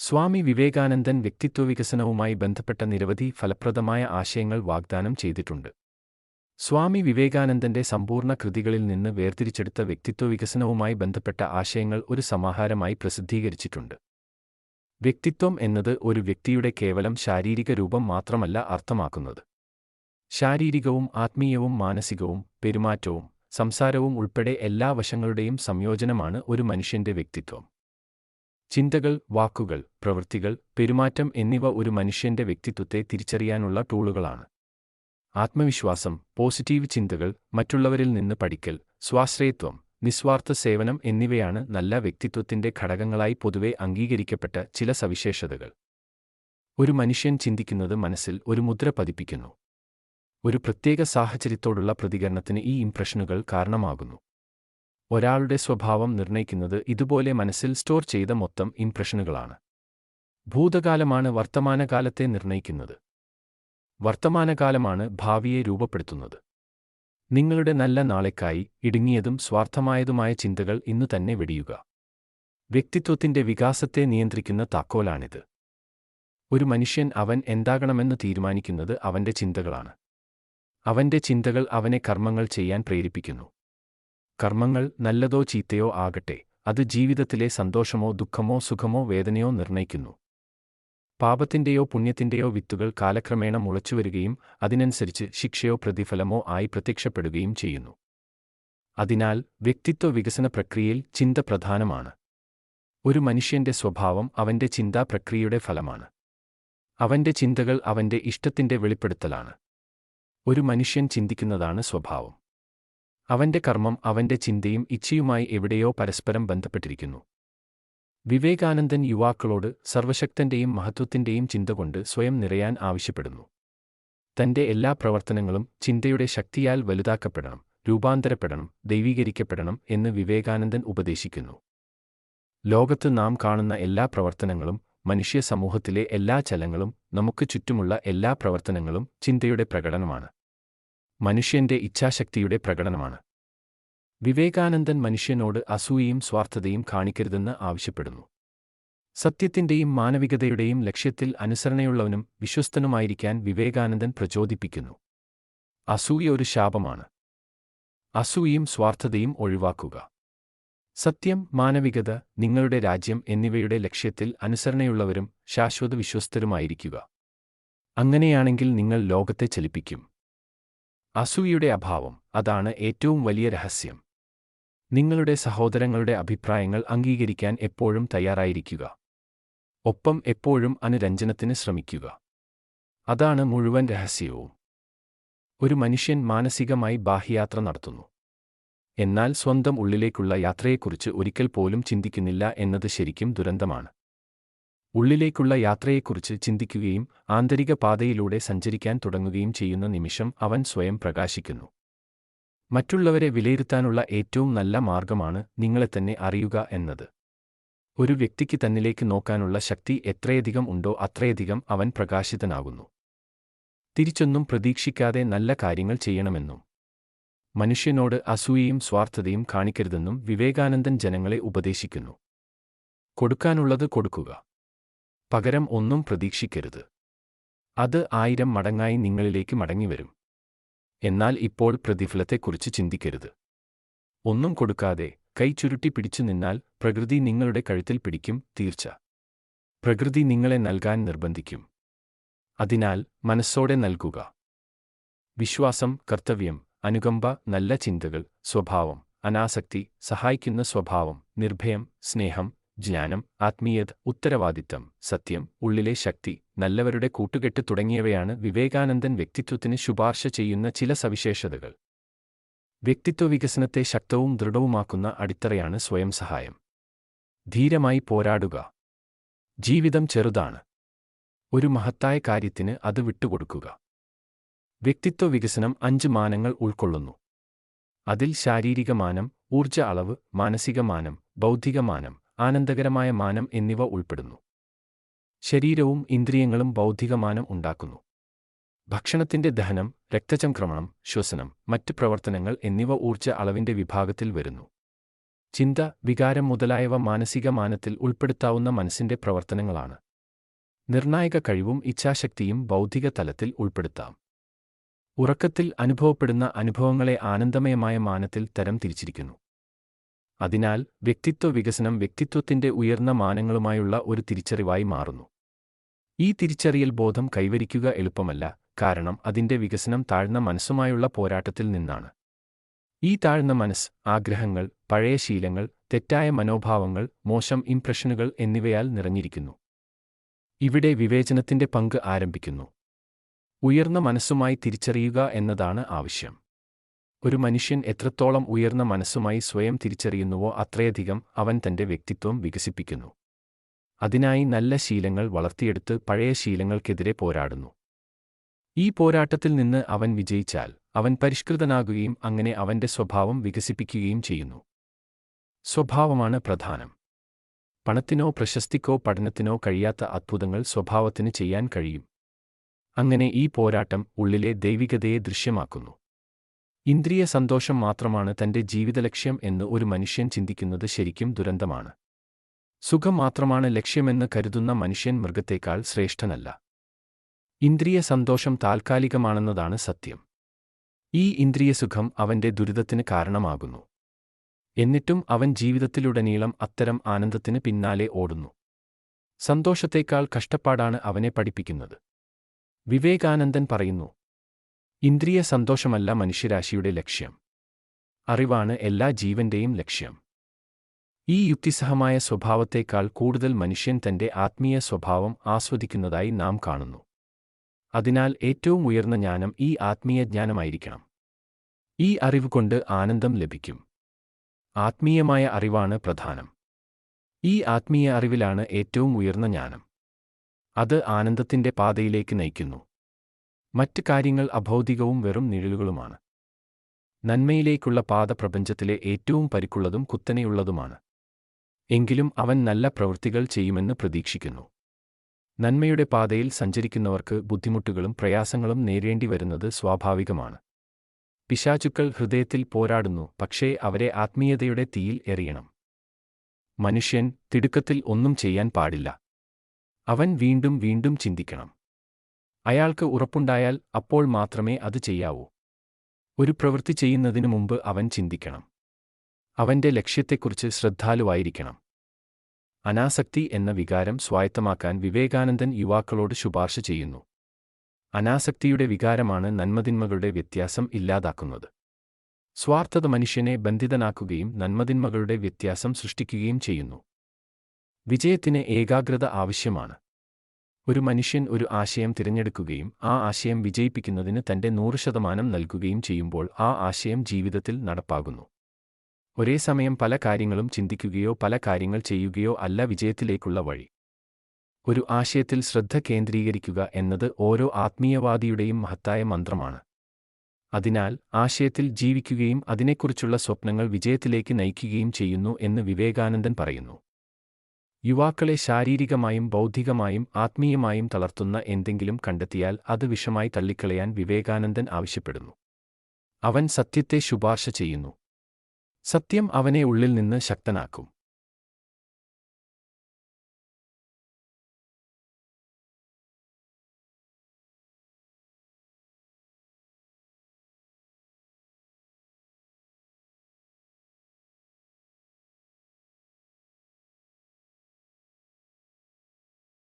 സ്വാമി വിവേകാനന്ദൻ വ്യക്തിത്വവികസനവുമായി ബന്ധപ്പെട്ട നിരവധി ഫലപ്രദമായ ആശയങ്ങൾ വാഗ്ദാനം ചെയ്തിട്ടുണ്ട്. സ്വാമി വിവേകാനന്ദന്റെ സമ്പൂർണ കൃതികളിൽ നിന്ന് വേർതിരിച്ചെടുത്ത വ്യക്തിത്വവികസനവുമായി ബന്ധപ്പെട്ട ആശയങ്ങൾ ഒരു സമാഹാരമായി പ്രസിദ്ധീകരിച്ചിട്ടുണ്ട്. വ്യക്തിത്വം എന്നത് ഒരു വ്യക്തിയുടെ കേവലം ശാരീരിക രൂപം മാത്രമല്ല അർത്ഥമാക്കുന്നത്. ശാരീരികവും ആത്മീയവും മാനസികവും പെരുമാറ്റവും സംസാരവും ഉൾപ്പെടെ എല്ലാ വശങ്ങളുടെയും സംയോജനമാണ് ഒരു മനുഷ്യന്റെ വ്യക്തിത്വം. ചിന്തകൾ വാക്കുകൾ പ്രവൃത്തികൾ പെരുമാറ്റം എന്നിവ ഒരു മനുഷ്യന്റെ വ്യക്തിത്വത്തെ തിരിച്ചറിയാനുള്ള ടൂളുകളാണ്. ആത്മവിശ്വാസം പോസിറ്റീവ് ചിന്തകൾ മറ്റുള്ളവരിൽ നിന്ന് പഠിക്കൽ സ്വാശ്രയത്വം നിസ്വാർത്ഥ സേവനം എന്നിവയാണ് നല്ല വ്യക്തിത്വത്തിന്റെ ഘടകങ്ങളായി പൊതുവെ അംഗീകരിക്കപ്പെട്ട ചില സവിശേഷതകൾ. ഒരു മനുഷ്യൻ ചിന്തിക്കുന്നത് മനസ്സിൽ ഒരു മുദ്ര പതിപ്പിക്കുന്നു. ഒരു പ്രത്യേക സാഹചര്യത്തോടുള്ള പ്രതികരണത്തിന് ഈ ഇംപ്രഷനുകൾ കാരണമാകുന്നു. ഒരാളുടെ സ്വഭാവം നിർണയിക്കുന്നത് ഇതുപോലെ മനസ്സിൽ സ്റ്റോർ ചെയ്ത മൊത്തം ഇംപ്രഷനുകളാണ്. ഭൂതകാലമാണ് വർത്തമാനകാലത്തെ നിർണയിക്കുന്നത് വർത്തമാനകാലമാണ് ഭാവിയെ രൂപപ്പെടുത്തുന്നത്. നിങ്ങളുടെ നല്ല നാളെക്കായി ഇടുങ്ങിയതും സ്വാർത്ഥമായതുമായ ചിന്തകൾ ഇന്നു തന്നെ വെടിയുക. വ്യക്തിത്വത്തിന്റെ വികാസത്തെ നിയന്ത്രിക്കുന്ന താക്കോലാണിത്. ഒരു മനുഷ്യൻ അവൻ എന്താകണമെന്ന് തീരുമാനിക്കുന്നത് അവന്റെ ചിന്തകളാണ്. അവന്റെ ചിന്തകൾ അവനെ കർമ്മങ്ങൾ ചെയ്യാൻ പ്രേരിപ്പിക്കുന്നു. കർമ്മങ്ങൾ നല്ലതോ ചീത്തയോ ആകട്ടെ അത് ജീവിതത്തിലെ സന്തോഷമോ ദുഃഖമോ സുഖമോ വേദനയോ നിർണയിക്കുന്നു പാപത്തിന്റെയോ പുണ്യത്തിന്റെയോ വിത്തുകൾ കാലക്രമേണ മുളച്ചുവരികയും അതിനനുസരിച്ച് ശിക്ഷയോ പ്രതിഫലമോ ആയി പ്രത്യക്ഷപ്പെടുകയും ചെയ്യുന്നു. അതിനാൽ വ്യക്തിത്വ വികസന പ്രക്രിയയിൽ ചിന്ത പ്രധാനമാണ്. ഒരു മനുഷ്യന്റെ സ്വഭാവം അവന്റെ ചിന്താ പ്രക്രിയയുടെ ഫലമാണ്. അവന്റെ ചിന്തകൾ അവന്റെ ഇഷ്ടത്തിന്റെ വെളിപ്പെടുത്തലാണ്. ഒരു മനുഷ്യൻ ചിന്തിക്കുന്നതാണ് സ്വഭാവം. അവന്റെ കർമ്മം അവന്റെ ചിന്തയും ഇച്ഛയുമായി എവിടെയോ പരസ്പരം ബന്ധപ്പെട്ടിരിക്കുന്നു. വിവേകാനന്ദൻ യുവാക്കളോട് സർവശക്തന്റെയും മഹത്വത്തിന്റെയും ചിന്ത കൊണ്ട് സ്വയം നിറയാൻ ആവശ്യപ്പെടുന്നു. തന്റെ എല്ലാ പ്രവർത്തനങ്ങളും ചിന്തയുടെ ശക്തിയാൽ വലുതാക്കപ്പെടണം രൂപാന്തരപ്പെടണം ദൈവീകരിക്കപ്പെടണം എന്ന് വിവേകാനന്ദൻ ഉപദേശിക്കുന്നു. ലോകത്ത് നാം കാണുന്ന എല്ലാ പ്രവർത്തനങ്ങളും മനുഷ്യ സമൂഹത്തിലെ എല്ലാ ചലങ്ങളും നമുക്ക് ചുറ്റുമുള്ള എല്ലാ പ്രവർത്തനങ്ങളും ചിന്തയുടെ പ്രകടനമാണ്. മനുഷ്യന്റെ ഇച്ഛാശക്തിയുടെ പ്രകടനമാണ്. വിവേകാനന്ദൻ മനുഷ്യനോട് അസൂയയും സ്വാർത്ഥതയും കാണിക്കരുതെന്ന് ആവശ്യപ്പെടുന്നു. സത്യത്തിന്റെയും മാനവികതയുടെയും ലക്ഷ്യത്തിൽ അനുസരണയുള്ളവനും വിശ്വസ്തനുമായിരിക്കാൻ വിവേകാനന്ദൻ പ്രചോദിപ്പിക്കുന്നു. അസൂയ ഒരു ശാപമാണ്. അസൂയയും സ്വാർത്ഥതയും ഒഴിവാക്കുക. സത്യം മാനവികത നിങ്ങളുടെ രാജ്യം എന്നിവയുടെ ലക്ഷ്യത്തിൽ അനുസരണയുള്ളവരും ശാശ്വത വിശ്വസ്തരുമായിരിക്കുക. അങ്ങനെയാണെങ്കിൽ നിങ്ങൾ ലോകത്തെ ചലിപ്പിക്കും. അസൂയയുടെ അഭാവം അതാണ് ഏറ്റവും വലിയ രഹസ്യം. നിങ്ങളുടെ സഹോദരങ്ങളുടെ അഭിപ്രായങ്ങൾ അംഗീകരിക്കാൻ എപ്പോഴും തയ്യാറായിരിക്കുക. ഒപ്പം എപ്പോഴും അനുരഞ്ജനത്തിന് ശ്രമിക്കുക. അതാണ് മുഴുവൻ രഹസ്യവും. ഒരു മനുഷ്യൻ മാനസികമായി ബാഹ്യയാത്ര നടത്തുന്നു. എന്നാൽ സ്വന്തം ഉള്ളിലേക്കുള്ള യാത്രയെക്കുറിച്ച് ഒരിക്കൽ പോലും ചിന്തിക്കുന്നില്ല എന്നത് ശരിക്കും ദുരന്തമാണ്. ഉള്ളിലേക്കുള്ള യാത്രയെക്കുറിച്ച് ചിന്തിക്കുകയും ആന്തരിക പാതയിലൂടെ സഞ്ചരിക്കാൻ തുടങ്ങുകയും ചെയ്യുന്ന നിമിഷം അവൻ സ്വയം പ്രകാശിക്കുന്നു. മറ്റുള്ളവരെ വിലയിരുത്താനുള്ള ഏറ്റവും നല്ല മാർഗമാണ് നിങ്ങളെ തന്നെ അറിയുക എന്നത്. ഒരു വ്യക്തിക്ക് തന്നിലേക്ക് നോക്കാനുള്ള ശക്തി എത്രയധികം ഉണ്ടോ അത്രയധികം അവൻ പ്രകാശിതനാകുന്നു. തിരിച്ചൊന്നും പ്രതീക്ഷിക്കാതെ നല്ല കാര്യങ്ങൾ ചെയ്യണമെന്നും മനുഷ്യനോട് അസൂയയും സ്വാർത്ഥതയും കാണിക്കരുതെന്നും വിവേകാനന്ദൻ ജനങ്ങളെ ഉപദേശിക്കുന്നു. കൊടുക്കാനുള്ളത് കൊടുക്കുക. പകരം ഒന്നും പ്രതീക്ഷിക്കരുത്. അത് ആയിരം മടങ്ങായി നിങ്ങളിലേക്ക് മടങ്ങിവരും. എന്നാൽ ഇപ്പോൾ പ്രതിഫലത്തെക്കുറിച്ച് ചിന്തിക്കരുത്. ഒന്നും കൊടുക്കാതെ കൈ ചുരുട്ടി പിടിച്ചു നിന്നാൽ പ്രകൃതി നിങ്ങളുടെ കഴുത്തിൽ പിടിക്കും തീർച്ച. പ്രകൃതി നിങ്ങളെ നൽകാൻ നിർബന്ധിക്കും. അതിനാൽ മനസ്സോടെ നൽകുക. വിശ്വാസം കർത്തവ്യം അനുകമ്പ നല്ല ചിന്തകൾ സ്വഭാവം അനാസക്തി സഹായിക്കുന്ന സ്വഭാവം നിർഭയം സ്നേഹം ജ്ഞാനം ആത്മീയത ഉത്തരവാദിത്തം സത്യം ഉള്ളിലെ ശക്തി നല്ലവരുടെ കൂട്ടുകെട്ട് തുടങ്ങിയവയാണ് വിവേകാനന്ദൻ വ്യക്തിത്വത്തിന് ശുപാർശ ചെയ്യുന്ന ചില സവിശേഷതകൾ. വ്യക്തിത്വ വികസനത്തെ ശക്തവും ദൃഢവുമാക്കുന്ന അടിത്തറയാണ് സ്വയം സഹായം. ധീരമായി പോരാടുക. ജീവിതം ചെറുതാണ്. ഒരു മഹത്തായ കാര്യത്തിന് അത് വിട്ടുകൊടുക്കുക. വ്യക്തിത്വ വികസനം അഞ്ച് മാനങ്ങൾ ഉൾക്കൊള്ളുന്നു. അതിൽ ശാരീരിക മാനം ഊർജ അളവ് മാനസിക മാനം ബൗദ്ധിക മാനം ആനന്ദകരമായ മാനം എന്നിവ ഉൾപ്പെടുന്നു. ശരീരവും ഇന്ദ്രിയങ്ങളും ബൗദ്ധികമാനം ഉണ്ടാക്കുന്നു. ഭക്ഷണത്തിന്റെ ദഹനം രക്തചംക്രമണം ശ്വസനം മറ്റ് പ്രവർത്തനങ്ങൾ എന്നിവ ഊർജ അളവിന്റെ വിഭാഗത്തിൽ വരുന്നു. ചിന്ത വികാരം മുതലായവ മാനസിക മാനത്തിൽ ഉൾപ്പെടുത്താവുന്ന മനസ്സിന്റെ പ്രവർത്തനങ്ങളാണ്. നിർണായക കഴിവും ഇച്ഛാശക്തിയും ബൗദ്ധിക തലത്തിൽ ഉൾപ്പെടുത്താം. ഉറക്കത്തിൽ അനുഭവപ്പെടുന്ന അനുഭവങ്ങളെ ആനന്ദമയമായ മാനത്തിൽ തരം തിരിച്ചിരിക്കുന്നു. അതിനാൽ വ്യക്തിത്വ വികസനം വ്യക്തിത്വത്തിന്റെ ഉയർന്ന മാനങ്ങളുമായുള്ള ഒരു തിരിച്ചറിവായി മാറുന്നു. ഈ തിരിച്ചറിയൽ ബോധം കൈവരിക്കുക എളുപ്പമല്ല കാരണം അതിന്റെ വികസനം താഴ്ന്ന മനസ്സുമായുള്ള പോരാട്ടത്തിൽ നിന്നാണ്. ഈ താഴ്ന്ന മനസ്സ് ആഗ്രഹങ്ങൾ പഴയ ശീലങ്ങൾ തെറ്റായ മനോഭാവങ്ങൾ മോശം ഇംപ്രഷനുകൾ എന്നിവയാൽ നിറഞ്ഞിരിക്കുന്നു. ഇവിടെ വിവേചനത്തിന്റെ പങ്ക് ആരംഭിക്കുന്നു. ഉയർന്ന മനസ്സുമായി തിരിച്ചറിയുക എന്നതാണ് ആവശ്യം. ഒരു മനുഷ്യൻ എത്രത്തോളം ഉയർന്ന മനസ്സുമായി സ്വയം തിരിച്ചറിയുന്നുവോ അത്രയധികം അവൻ തന്റെ വ്യക്തിത്വം വികസിപ്പിക്കുന്നു. അതിനായി നല്ല ശീലങ്ങൾ വളർത്തിയെടുത്ത് പഴയ ശീലങ്ങൾക്കെതിരെ പോരാടുന്നു. ഈ പോരാട്ടത്തിൽ നിന്ന് അവൻ വിജയിച്ചാൽ അവൻ പരിഷ്കൃതനാകുകയും അങ്ങനെ അവന്റെ സ്വഭാവം വികസിപ്പിക്കുകയും ചെയ്യുന്നു. സ്വഭാവമാണ് പ്രധാനം. പണത്തിനോ പ്രശസ്തിക്കോ പഠനത്തിനോ കഴിയാത്ത അത്ഭുതങ്ങൾ സ്വഭാവത്തിന് ചെയ്യാൻ കഴിയും. അങ്ങനെ ഈ പോരാട്ടം ഉള്ളിലെ ദൈവികതയെ ദൃശ്യമാക്കുന്നു. ഇന്ദ്രിയ സന്തോഷം മാത്രമാണ് തന്റെ ജീവിതലക്ഷ്യം എന്ന് ഒരു മനുഷ്യൻ ചിന്തിക്കുന്നത് ശരിക്കും ദുരന്തമാണ്. സുഖം മാത്രമാണ് ലക്ഷ്യമെന്ന് കരുതുന്ന മനുഷ്യൻ മൃഗത്തേക്കാൾ ശ്രേഷ്ഠനല്ല. ഇന്ദ്രിയ സന്തോഷം താൽക്കാലികമാണെന്നതാണ് സത്യം. ഈ ഇന്ദ്രിയ സുഖം അവന്റെ ദുരിതത്തിന് കാരണമാകുന്നു. എന്നിട്ടും അവൻ ജീവിതത്തിലുടനീളം അത്തരം ആനന്ദത്തിന് പിന്നാലെ ഓടുന്നു. സന്തോഷത്തേക്കാൾ കഷ്ടപ്പാടാണ് അവനെ പഠിപ്പിക്കുന്നത്. വിവേകാനന്ദൻ പറയുന്നു ഇന്ദ്രിയ സന്തോഷമല്ല മനുഷ്യരാശിയുടെ ലക്ഷ്യം. അറിവാണ് എല്ലാ ജീവന്റെയും ലക്ഷ്യം. ഈ യുക്തിസഹമായ സ്വഭാവത്തേക്കാൾ കൂടുതൽ മനുഷ്യൻ തന്റെ ആത്മീയ സ്വഭാവം ആസ്വദിക്കുന്നതായി നാം കാണുന്നു. അതിനാൽ ഏറ്റവും ഉയർന്ന ജ്ഞാനം ഈ ആത്മീയ ജ്ഞാനമായിരിക്കണം. ഈ അറിവ് കൊണ്ട് ആനന്ദം ലഭിക്കും. ആത്മീയമായ അറിവാണ് പ്രധാനം. ഈ ആത്മീയ അറിവിലാണ് ഏറ്റവും ഉയർന്ന ജ്ഞാനം. അത് ആനന്ദത്തിന്റെ പാതയിലേക്ക് നയിക്കുന്നു. മറ്റ് കാര്യങ്ങൾ അഭൗതികവും വെറും നിഴലുകളുമാണ്. നന്മയിലേക്കുള്ള പാത പ്രപഞ്ചത്തിലെ ഏറ്റവും പരിക്കുള്ളതും കുത്തനെയുള്ളതുമാണ്. എങ്കിലും അവൻ നല്ല പ്രവൃത്തികൾ ചെയ്യുമെന്ന് പ്രതീക്ഷിക്കുന്നു. നന്മയുടെ പാതയിൽ സഞ്ചരിക്കുന്നവർക്ക് ബുദ്ധിമുട്ടുകളും പ്രയാസങ്ങളും നേരിടേണ്ടി വരുന്നത് സ്വാഭാവികമാണ്. പിശാചുക്കൾ ഹൃദയത്തിൽ പോരാടുന്നു പക്ഷേ അവരെ ആത്മീയതയുടെ തീയിൽ എറിയണം. മനുഷ്യൻ തിടുക്കത്തിൽ ഒന്നും ചെയ്യാൻ പാടില്ല. അവൻ വീണ്ടും വീണ്ടും ചിന്തിക്കണം. അയാൾക്ക് ഉറപ്പുണ്ടായാൽ അപ്പോൾ മാത്രമേ അത് ചെയ്യാവൂ. ഒരു പ്രവൃത്തി ചെയ്യുന്നതിനു മുമ്പ് അവൻ ചിന്തിക്കണം. അവന്റെ ലക്ഷ്യത്തെക്കുറിച്ച് ശ്രദ്ധാലുവായിരിക്കണം. അനാസക്തി എന്ന വികാരം സ്വായത്തമാക്കാൻ വിവേകാനന്ദൻ യുവാക്കളോട് ശുപാർശ ചെയ്യുന്നു. അനാസക്തിയുടെ വികാരമാണ് നന്മതിന്മകളുടെ വ്യത്യാസം ഇല്ലാതാക്കുന്നത്. സ്വാർത്ഥത മനുഷ്യനെ ബന്ധിതനാക്കുകയും നന്മതിന്മകളുടെ വ്യത്യാസം സൃഷ്ടിക്കുകയും ചെയ്യുന്നു. വിജയത്തിന് ഏകാഗ്രത ആവശ്യമാണ്. ഒരു മനുഷ്യൻ ഒരു ആശയം തിരഞ്ഞെടുക്കുകയും ആ ആശയം വിജയിപ്പിക്കുന്നതിന് തന്റെ നൂറ് ശതമാനം നൽകുകയും ചെയ്യുമ്പോൾ ആ ആശയം ജീവിതത്തിൽ നടപ്പാകുന്നു. ഒരേ സമയം പല കാര്യങ്ങളും ചിന്തിക്കുകയോ പല കാര്യങ്ങൾ ചെയ്യുകയോ അല്ല വിജയത്തിലേക്കുള്ള വഴി. ഒരു ആശയത്തിൽ ശ്രദ്ധ കേന്ദ്രീകരിക്കുക എന്നത് ഓരോ ആത്മീയവാദിയുടെയും മഹത്തായ മന്ത്രമാണ്. അതിനാൽ ആശയത്തിൽ ജീവിക്കുകയും അതിനെക്കുറിച്ചുള്ള സ്വപ്നങ്ങൾ വിജയത്തിലേക്ക് നയിക്കുകയും ചെയ്യുന്നു എന്ന് വിവേകാനന്ദൻ പറയുന്നു. യുവാക്കളെ ശാരീരികമായും ബൗദ്ധികമായും ആത്മീയമായും തളർത്തുന്ന എന്തെങ്കിലും കണ്ടെത്തിയാൽ അത് വിഷമായി തള്ളിക്കളയാൻ വിവേകാനന്ദൻ ആവശ്യപ്പെടുന്നു. അവൻ സത്യത്തെ ശുപാർശ ചെയ്യുന്നു. സത്യം അവനെ ഉള്ളിൽ നിന്ന് ശക്തനാക്കും.